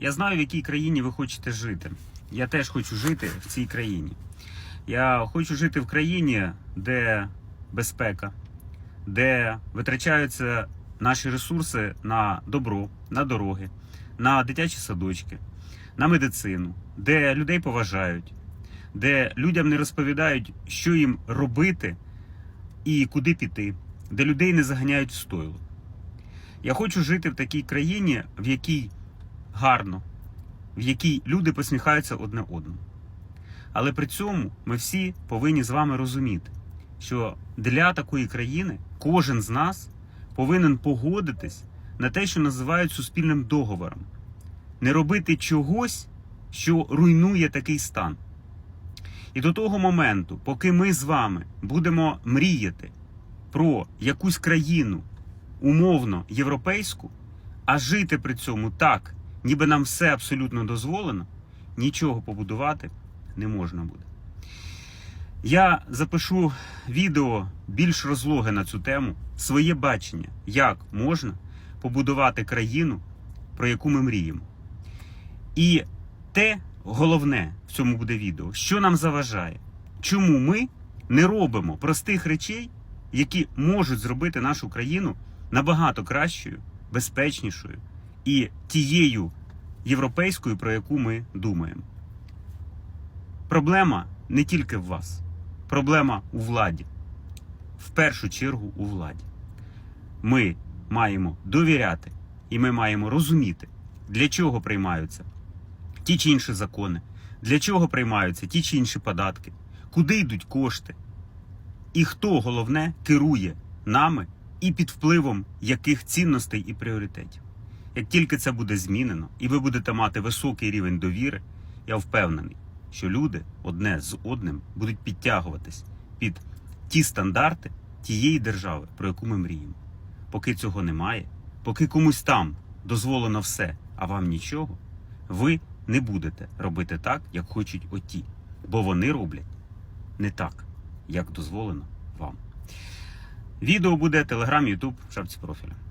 Я знаю, в якій країні ви хочете жити. Я теж хочу жити в цій країні. Я хочу жити в країні, де безпека, де витрачаються наші ресурси на добро, на дороги, на дитячі садочки, на медицину, де людей поважають, де людям не розповідають, що їм робити і куди піти, де людей не заганяють в стойло. Я хочу жити в такій країні, в якій гарно, в якій люди посміхаються одне одному. Але при цьому ми всі повинні з вами розуміти, що для такої країни кожен з нас повинен погодитись на те, що називають суспільним договором, не робити чогось, що руйнує такий стан. І до того моменту, поки ми з вами будемо мріяти про якусь країну умовно європейську, а жити при цьому так, ніби нам все абсолютно дозволено, нічого побудувати не можна буде. Я запишу відео більш розлоге на цю тему, своє бачення, як можна побудувати країну, про яку ми мріємо. І те головне в цьому буде відео, що нам заважає, чому ми не робимо простих речей, які можуть зробити нашу країну набагато кращою, безпечнішою і тією європейською, про яку ми думаємо. Проблема не тільки в вас, проблема у владі. В першу чергу у владі. Ми маємо довіряти і ми маємо розуміти, для чого приймаються ті чи інші закони, для чого приймаються ті чи інші податки, куди йдуть кошти, і хто головне керує нами і під впливом яких цінностей і пріоритетів. Як тільки це буде змінено, і ви будете мати високий рівень довіри, я впевнений, що люди одне з одним будуть підтягуватись під ті стандарти тієї держави, про яку ми мріємо. Поки цього немає, поки комусь там дозволено все, а вам нічого, ви не будете робити так, як хочуть оті, бо вони роблять не так, як дозволено вам. Відео буде Телеграм, Ютуб в шапці профіля.